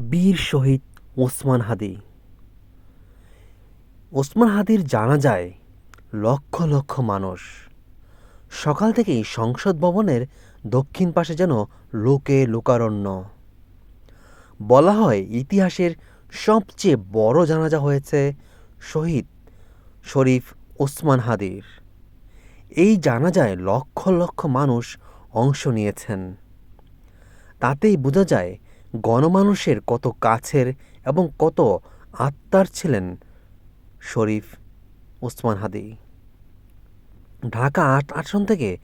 বীর শহীদ ওসমান হাদি। ওসমান হাদির জানা যায়, লক্ষ লক্ষ মানুষ। সকাল থেকেই সংসদ ভবনের দক্ষিণ পাশে যেন লোকে লোকারণ্য। বলা হয়, ইতিহাসের সবচেয়ে বড় জানাজা হয়েছে শহীদ শরীফ ওসমান হাদির। এই জানাজায় লক্ষ লক্ষ মানুষ অংশ নিয়েছেন। তাতেই বোঝা যায় গণমানুষের কত কাছের এবং কত আত্মার ছিলেন শরীফ ওসমান হাদি। ঢাকা আট আসন থেকে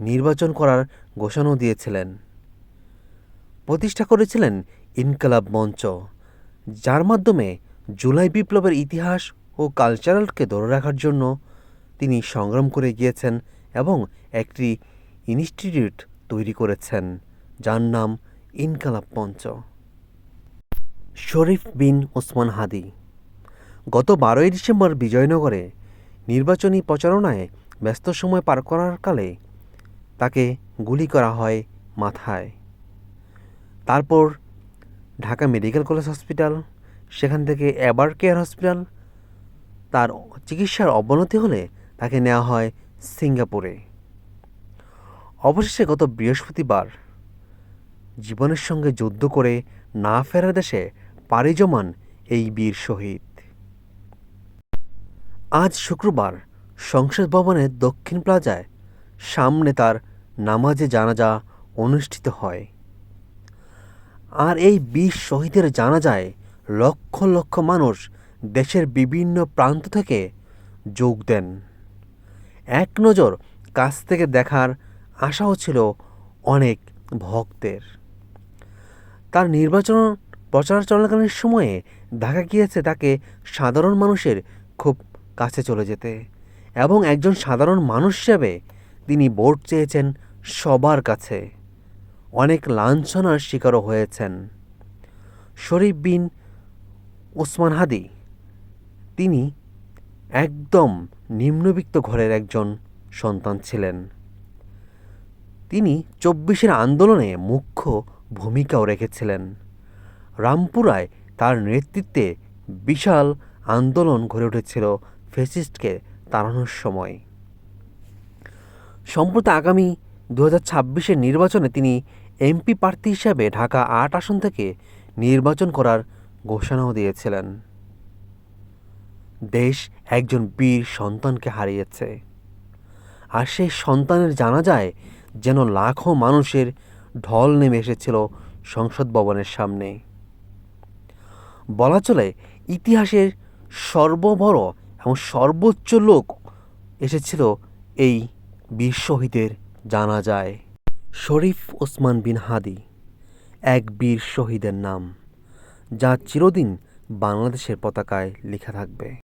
নির্বাচন করার ঘোষণাও দিয়েছিলেন। প্রতিষ্ঠা করেছিলেন ইনকালাব মঞ্চ, যার মাধ্যমে জুলাই বিপ্লবের ইতিহাস ও কালচারালকে ধরে রাখার জন্য তিনি সংগ্রাম করে গিয়েছেন এবং একটি ইনস্টিটিউট তৈরি করেছেন, যার নাম ইনকালাব মঞ্চ শরীফ বিন ওসমান হাদি। গত বারোই ডিসেম্বর বিজয়নগরে নির্বাচনী প্রচারণায় ব্যস্ত সময় পার করার কালে তাকে গুলি করা হয় মাথায়। তারপর ঢাকা মেডিকেল কলেজ হসপিটাল, সেখান থেকে এবার কেয়ার হসপিটাল, তার চিকিৎসার অবনতি হলে তাকে নেওয়া হয় সিঙ্গাপুরে। অবশেষে গত বৃহস্পতিবার জীবনের সঙ্গে যুদ্ধ করে না ফেরা দেশে পাড়ি জমান এই বীর শহীদ। আজ শুক্রবার সংসদ ভবনের দক্ষিণ প্লাজায় সামনে তার নামাজে জানাজা অনুষ্ঠিত হয়। আর এই বীর শহীদের জানাজায় লক্ষ লক্ষ মানুষ দেশের বিভিন্ন প্রান্ত থেকে যোগ দেন। এক নজর কাছ থেকে দেখার আশাও ছিল অনেক ভক্তের। তার নির্বাচন প্রচার চলাকালীন সময়ে দেখা গিয়েছে তাকে সাধারণ মানুষের খুব কাছে চলে যেতে এবং একজন সাধারণ মানুষ হিসেবে তিনি ভোট চেয়েছেন সবার কাছে। অনেক লাঞ্ছনার শিকারও হয়েছেন। শরীফ বিন ওসমান হাদি, তিনি একদম নিম্নবিত্ত ঘরের একজন সন্তান ছিলেন। তিনি চব্বিশের আন্দোলনে মুখ্য ভূমিকাও রেখেছিলেন। রামপুরায় তার নেতৃত্বে বিশাল আন্দোলন গড়ে উঠেছিল ফেসিস্টকে তাড়ানোর সময়। সম্প্রতি আগামী দু হাজার নির্বাচনে তিনি এমপি প্রার্থী হিসাবে ঢাকা আট আসন থেকে নির্বাচন করার ঘোষণাও দিয়েছিলেন। দেশ একজন বীর সন্তানকে হারিয়েছে। আর সেই সন্তানের জানা যায় যেন লাখো মানুষের ঢল নেমে এসেছিল সংসদ ভবনের সামনে। বলা চলে ইতিহাসের সর্ববড় এবং সর্বোচ্চ লোক এসেছিল এই বীর জানা যায় শরীফ ওসমান বিন হাদি, এক বীর শহীদের নাম, যা চিরদিন বাংলাদেশের পতাকায় লেখা থাকবে।